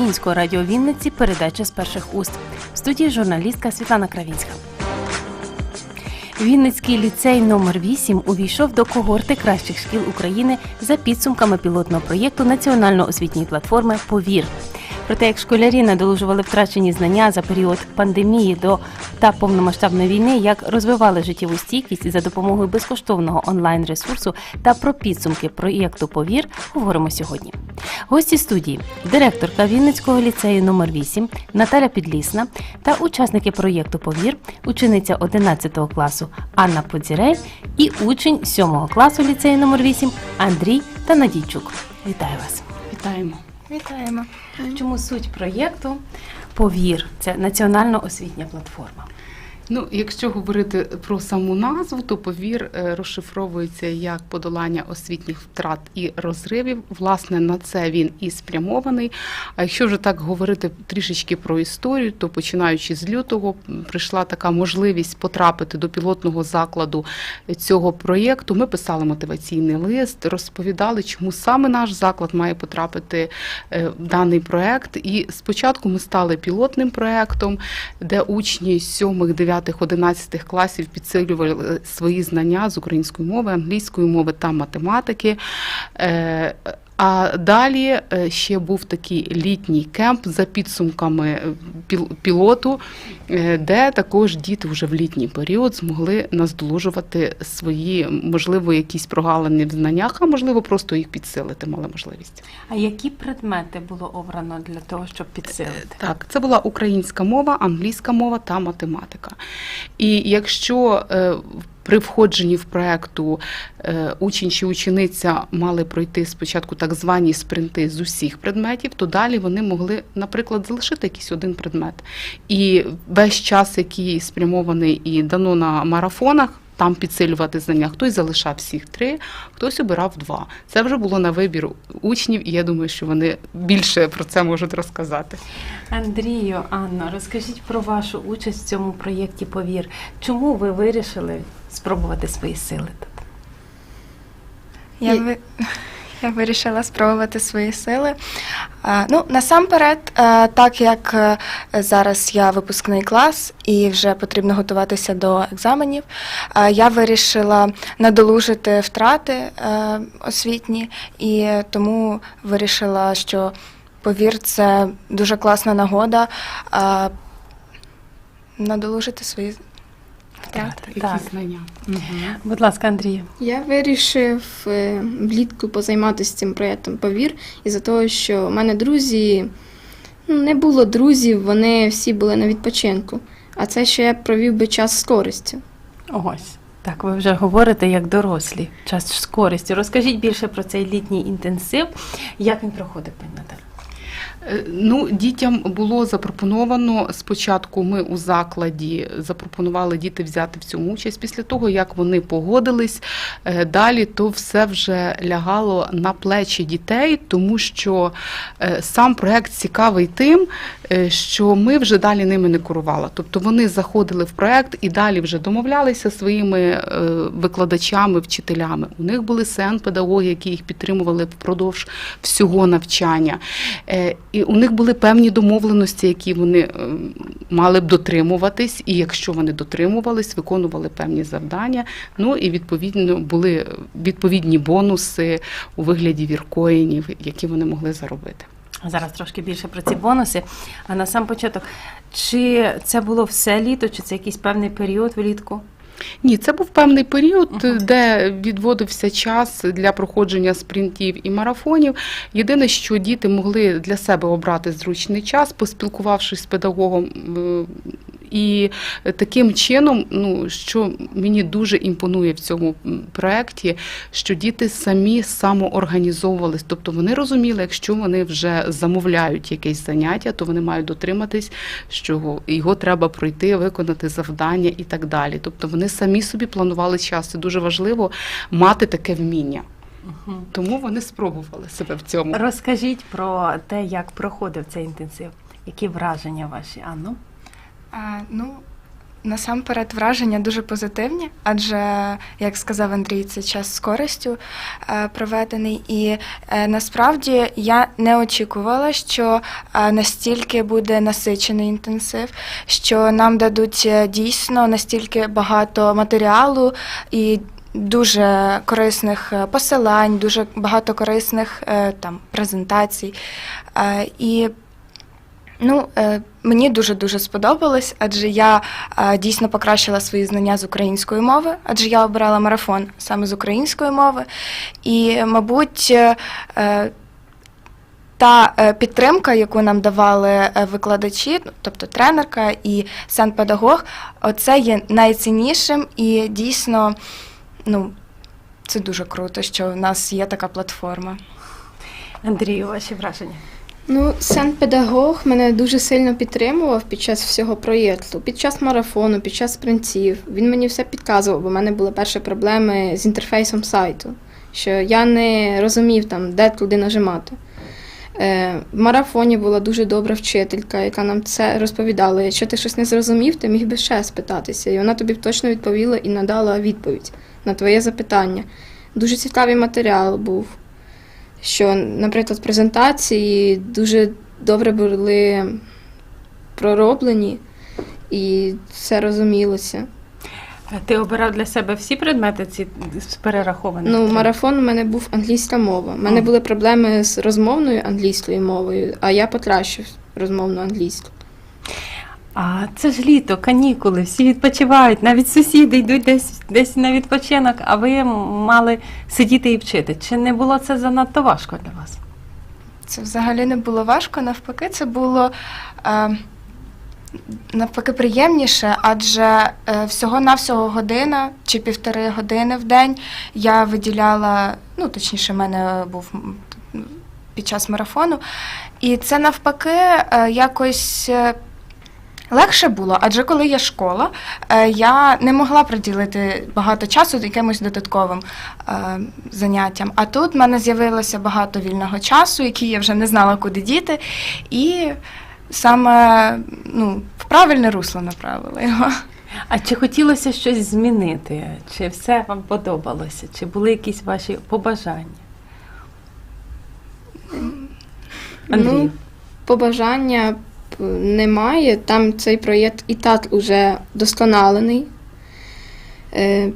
Українського радіо Вінниці передача з перших уст. В студії журналістка Світлана Кравінська. Вінницький ліцей номер 8 увійшов до когорти кращих шкіл України за підсумками пілотного проєкту національно-освітньої платформи Повір. Про те, як школярі надолужували втрачені знання за період пандемії до та повномасштабної війни, як розвивали життєву стійкість за допомогою безкоштовного онлайн-ресурсу та про підсумки проєкту Повір говоримо сьогодні. Гості студії директорка Вінницького ліцею номер 8 Наталя Підлісна та учасники проєкту Повір, учениця 11 класу Анна Подзірель і учень 7 класу ліцею номер 8 Андрій та Надійчук. Вітаю вас! Вітаємо. Вітаємо. Чому суть проєкту Повір це національна освітня платформа. Ну, якщо говорити про саму назву, то повір е, розшифровується як подолання освітніх втрат і розривів. Власне, на це він і спрямований. А якщо вже так говорити трішечки про історію, то починаючи з лютого прийшла така можливість потрапити до пілотного закладу цього проєкту. Ми писали мотиваційний лист, розповідали, чому саме наш заклад має потрапити е, в даний проєкт. І спочатку ми стали пілотним проєктом, де учні 7, 9, 11 класів підсилювали свої знання з української мови, англійської мови та математики. А далі е, ще був такий літній кемп за підсумками е, пілоту, е, де також діти вже в літній період змогли наздолужувати свої, можливо, якісь прогалини в знаннях, а можливо, просто їх підсилити мали можливість. А які предмети було обрано для того, щоб підсилити? Так, це була українська мова, англійська мова та математика. І якщо е, при входженні в проекту е, учень чи учениця мали пройти спочатку так звані спринти з усіх предметів, то далі вони могли, наприклад, залишити якийсь один предмет. І весь час, який спрямований і дано на марафонах. Там підсилювати знання. Хтось залишав всіх три, хтось обирав два. Це вже було на вибір учнів, і я думаю, що вони більше про це можуть розказати. Андрію, Анна, розкажіть про вашу участь в цьому проєкті Повір. Чому ви вирішили спробувати свої сили тут? Я. я вирішила спробувати свої сили. Ну, насамперед, так як е, зараз я випускний клас і вже потрібно готуватися до екзаменів, я вирішила надолужити втрати е, освітні, і тому вирішила, що повір, це дуже класна нагода надолужити свої втрати. Які Так. знання. Будь ласка, Андрію. Я вирішив е, влітку позайматися цим проєктом Повір із-за того, що в мене друзі ну, не було друзів, вони всі були на відпочинку. А це ще я провів би час з користю. Ось. Так, ви вже говорите як дорослі, час з користю. Розкажіть більше про цей літній інтенсив. Як він проходить, пані Наталя? Е, Ну, дітям було запропоновано спочатку. Ми у закладі запропонували діти взяти в цьому участь. Після того, як вони погодились, е, далі то все вже лягало на плечі дітей, тому що е, сам проект цікавий тим, що ми вже далі ними не керували. Тобто вони заходили в проект і далі вже домовлялися своїми е, викладачами, вчителями. У них були сен-педагоги, які їх підтримували впродовж всього навчання. Е, І у них були певні домовленості, які вони е, мали б дотримуватись, і якщо вони дотримувались, виконували певні завдання. Ну і відповідно були відповідні бонуси у вигляді віркоїнів, які вони могли заробити. Зараз трошки більше про ці бонуси. А на сам початок, чи це було все літо, чи це якийсь певний період влітку? Ні, це був певний період, де відводився час для проходження спринтів і марафонів. Єдине, що діти могли для себе обрати зручний час, поспілкувавшись з педагогом. І таким чином, ну що мені дуже імпонує в цьому проєкті, що діти самі самоорганізовувались. Тобто вони розуміли, якщо вони вже замовляють якесь заняття, то вони мають дотриматись, що його треба пройти, виконати завдання і так далі. Тобто вони самі собі планували час. Це дуже важливо мати таке вміння. Тому вони спробували себе в цьому. Розкажіть про те, як проходив цей інтенсив. Які враження ваші, Анно? А, ну, Насамперед враження дуже позитивні, адже, як сказав Андрій, це час з користю е, проведений. І е, насправді я не очікувала, що е, настільки буде насичений інтенсив, що нам дадуть дійсно настільки багато матеріалу і дуже корисних посилань, дуже багато корисних там презентацій. І Ну, е, мені дуже дуже сподобалось, адже я е, дійсно покращила свої знання з української мови, адже я обирала марафон саме з української мови. І, мабуть, е, та підтримка, яку нам давали викладачі, ну, тобто тренерка і санпедагог, оце є найціннішим і дійсно, ну, це дуже круто, що в нас є така платформа. Андрію, ваші враження? Ну, санпедагог мене дуже сильно підтримував під час всього проєкту, під час марафону, під час спринтів. Він мені все підказував, бо в мене були перші проблеми з інтерфейсом сайту, що я не розумів там, де туди нажимати. Е, в марафоні була дуже добра вчителька, яка нам це розповідала. Якщо ти щось не зрозумів, ти міг би ще спитатися. І вона тобі точно відповіла і надала відповідь на твоє запитання. Дуже цікавий матеріал був що, наприклад, презентації дуже добре були пророблені і все розумілося. Ти обирав для себе всі предмети ці перераховані? Ну, марафон у мене був англійська мова. У мене були проблеми з розмовною англійською мовою, а я покращив розмовну англійську. А це ж літо, канікули, всі відпочивають, навіть сусіди йдуть десь десь на відпочинок, а ви мали сидіти і вчити. Чи не було це занадто важко для вас? Це взагалі не було важко, навпаки, це було е, навпаки приємніше, адже е, всього-навсього година чи півтори години в день я виділяла, ну точніше, в мене був під час марафону. І це навпаки е, якось. Легше було, адже коли є школа, е, я не могла приділити багато часу якимось додатковим е, заняттям. А тут в мене з'явилося багато вільного часу, який я вже не знала, куди діти, і саме ну, в правильне русло направила його. А чи хотілося щось змінити? Чи все вам подобалося? Чи були якісь ваші побажання? Андрій. Ну, побажання немає. Там цей проєкт і так уже досконалений. Е,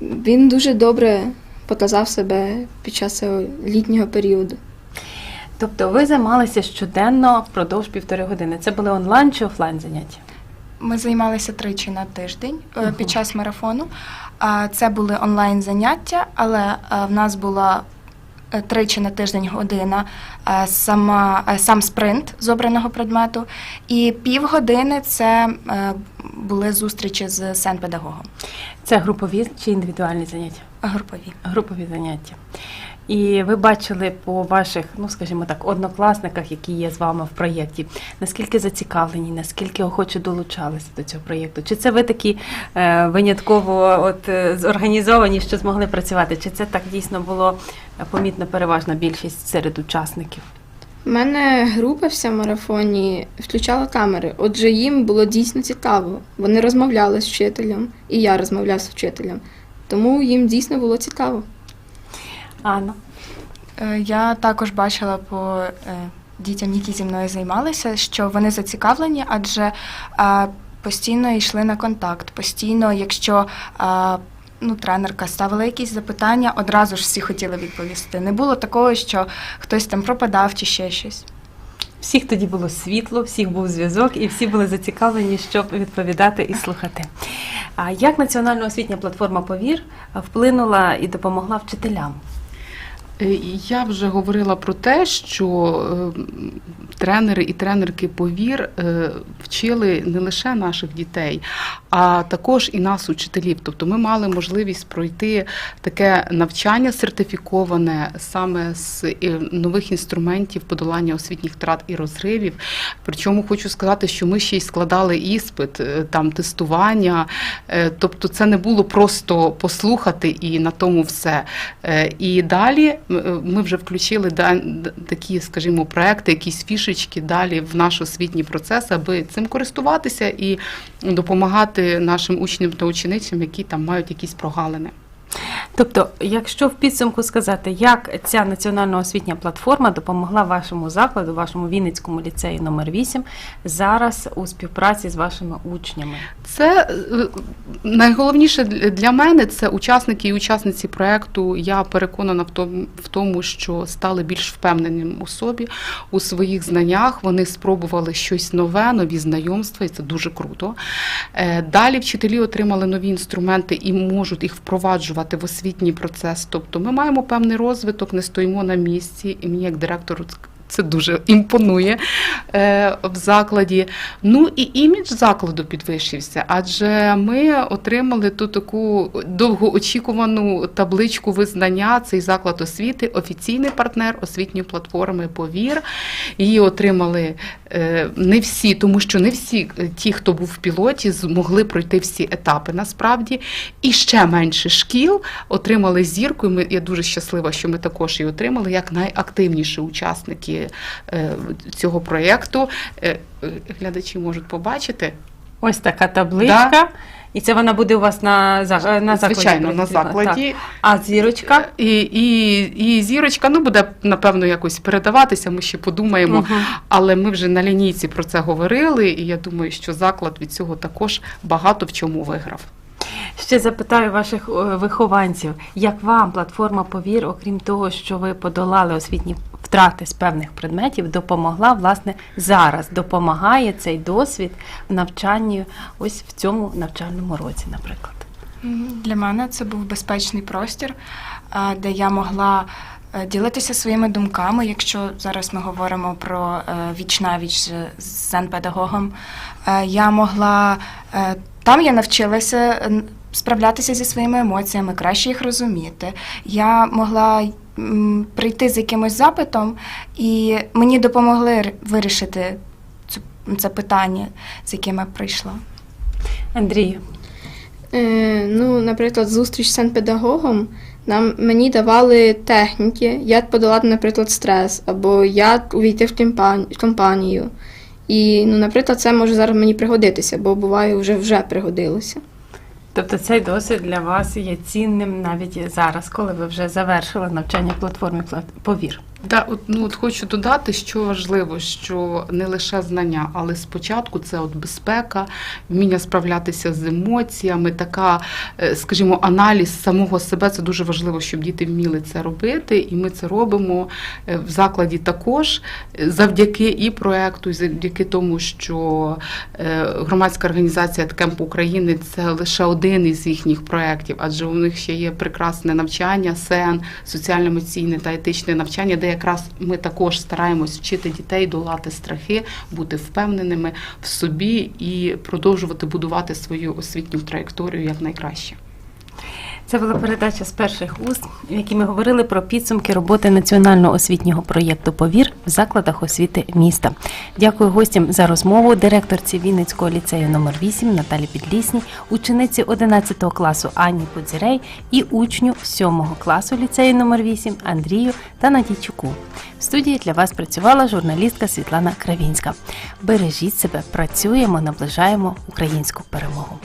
Він дуже добре показав себе під час цього літнього періоду. Тобто ви займалися щоденно впродовж півтори години. Це були онлайн чи офлайн заняття? Ми займалися тричі на тиждень е, під час марафону. Це були онлайн заняття, але е, в нас була тричі на тиждень година е, сама, е, сам спринт з обраного предмету, і півгодини це е, були зустрічі з сенпедагогом, Це групові чи індивідуальні заняття? групові. Групові заняття. І ви бачили по ваших, ну скажімо так, однокласниках, які є з вами в проєкті, наскільки зацікавлені, наскільки охоче долучалися до цього проєкту? Чи це ви такі е, винятково от, е, зорганізовані, що змогли працювати? Чи це так дійсно було е, помітно переважна більшість серед учасників? У мене група вся в марафоні включала камери, отже, їм було дійсно цікаво. Вони розмовляли з вчителем, і я розмовляв з вчителем. Тому їм дійсно було цікаво. Анна? Е, Я також бачила по е, дітям, які зі мною займалися, що вони зацікавлені, адже е, постійно йшли на контакт. Постійно, якщо ну, тренерка ставила якісь запитання, одразу ж всі хотіли відповісти. Не було такого, що хтось там пропадав чи ще щось. Всіх тоді було світло, всіх був зв'язок, і всі були зацікавлені, щоб відповідати і слухати. А як національна освітня платформа Повір вплинула і допомогла вчителям? Е, Я вже говорила про те, що е, тренери і тренерки повір е, вчили не лише наших дітей, а також і нас, учителів. Тобто ми мали можливість пройти таке навчання сертифіковане саме з нових інструментів подолання освітніх втрат і розривів. Причому хочу сказати, що ми ще й складали іспит, там тестування. Тобто, це не було просто послухати і на тому все. І далі ми вже включили такі, скажімо, проекти, якісь фішечки далі в наш освітній процес, аби цим користуватися і допомагати нашим учням та ученицям, які там мають якісь прогалини. Тобто, якщо в підсумку сказати, як ця національна освітня платформа допомогла вашому закладу, вашому Вінницькому ліцеї номер 8 зараз у співпраці з вашими учнями. Це е, найголовніше для мене це учасники і учасниці проекту. Я переконана в тому, що стали більш впевненими у собі, у своїх знаннях. Вони спробували щось нове, нові знайомства, і це дуже круто. Е, Далі вчителі отримали нові інструменти і можуть їх впроваджувати в освітній процес. Тобто ми маємо певний розвиток, не стоїмо на місці, і мені як директору це дуже імпонує е, в закладі. Ну і імідж закладу підвищився, адже ми отримали ту таку довгоочікувану табличку визнання. Цей заклад освіти, офіційний партнер освітньої платформи Повір. Її отримали не всі, тому що не всі е, ті, хто був в пілоті, змогли пройти всі етапи насправді. І ще менше шкіл отримали зірку. І ми, я дуже щаслива, що ми також її отримали як найактивніші учасники е, цього проєкту. Е, е, Глядачі можуть побачити. Ось така табличка. І це вона буде у вас на, за- на закладі. Звичайно, на закладі. Так. А зірочка? І, і, і зірочка ну, буде, напевно, якось передаватися, ми ще подумаємо. Угу. Але ми вже на лінійці про це говорили, і я думаю, що заклад від цього також багато в чому виграв. Ще запитаю ваших е, вихованців, як вам платформа Повір, окрім того, що ви подолали освітні втрати з певних предметів, допомогла власне зараз, допомагає цей досвід в навчанні ось в цьому навчальному році, наприклад. Для мене це був безпечний простір, де я могла е, ділитися своїми думками. Якщо зараз ми говоримо про е, віч-навіч з зен-педагогом, е, я могла е, там я навчилася е, справлятися зі своїми емоціями, краще їх розуміти. Я могла прийти з якимось запитом, і мені допомогли вирішити цю, це питання, з яким я прийшла. Андрію, Е, ну, наприклад, зустріч з педагогом нам мені давали техніки, як подолати, наприклад, стрес, або як увійти. В компанію. І, ну, наприклад, це може зараз мені пригодитися, бо буває вже вже пригодилося. Тобто цей досвід для вас є цінним навіть зараз, коли ви вже завершили навчання в платформі Повір. Да, от, ну, от хочу додати, що важливо, що не лише знання, але спочатку це от безпека, вміння справлятися з емоціями, така, е, скажімо, аналіз самого себе. Це дуже важливо, щоб діти вміли це робити. І ми це робимо е, в закладі також е, завдяки і проекту, і завдяки тому, що громадська організація Ткемп України це лише один із їхніх проєктів, адже у них ще є прекрасне навчання, СЕН, соціально-емоційне та етичне навчання, де якраз ми також стараємось вчити дітей долати страхи, бути впевненими в собі і продовжувати будувати свою освітню траєкторію як найкраще. Це була передача з перших уст, в якій ми говорили про підсумки роботи національного освітнього проєкту Повір в закладах освіти міста. Дякую гостям за розмову. Директорці Вінницького ліцею номер 8 Наталі Підлісній, учениці 11 класу Ані Подзірей і учню 7 класу ліцею номер 8 Андрію та Надійчуку. В студії для вас працювала журналістка Світлана Кравінська. Бережіть себе, працюємо, наближаємо українську перемогу.